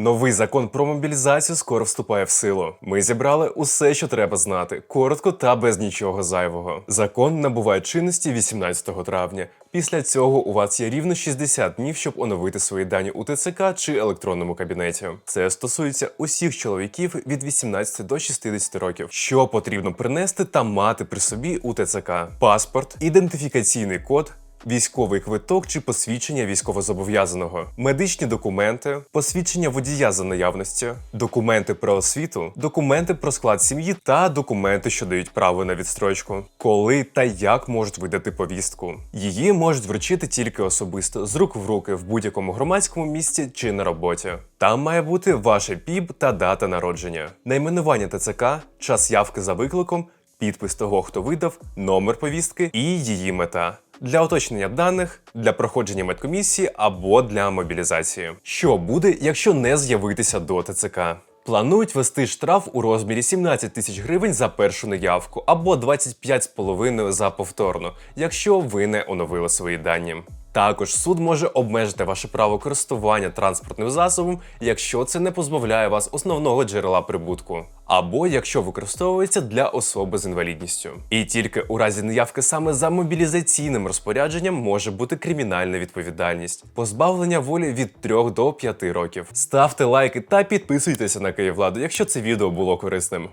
Новий закон про мобілізацію скоро вступає в силу. Ми зібрали усе, що треба знати, коротко та без нічого зайвого. Закон набуває чинності 18 травня. Після цього у вас є рівно 60 днів, щоб оновити свої дані у ТЦК чи електронному кабінеті. Це стосується усіх чоловіків від 18 до 60 років. Що потрібно принести та мати при собі у ТЦК: паспорт, ідентифікаційний код. Військовий квиток чи посвідчення військовозобов'язаного, медичні документи, посвідчення водія за наявності, документи про освіту, документи про склад сім'ї та документи, що дають право на відстрочку, коли та як можуть видати повістку. Її можуть вручити тільки особисто з рук в руки в будь-якому громадському місці чи на роботі. Там має бути ваше ПІБ та дата народження, найменування ТЦК, час явки за викликом, підпис того, хто видав, номер повістки і її мета. Для уточнення даних, для проходження медкомісії або для мобілізації. Що буде, якщо не з'явитися до ТЦК? Планують вести штраф у розмірі 17 тисяч гривень за першу неявку або 25,5 за повторну, якщо ви не оновили свої дані. Також суд може обмежити ваше право користування транспортним засобом, якщо це не позбавляє вас основного джерела прибутку, або якщо використовується для особи з інвалідністю. І тільки у разі неявки саме за мобілізаційним розпорядженням може бути кримінальна відповідальність, позбавлення волі від 3 до 5 років. Ставте лайки та підписуйтеся на Київладу, якщо це відео було корисним.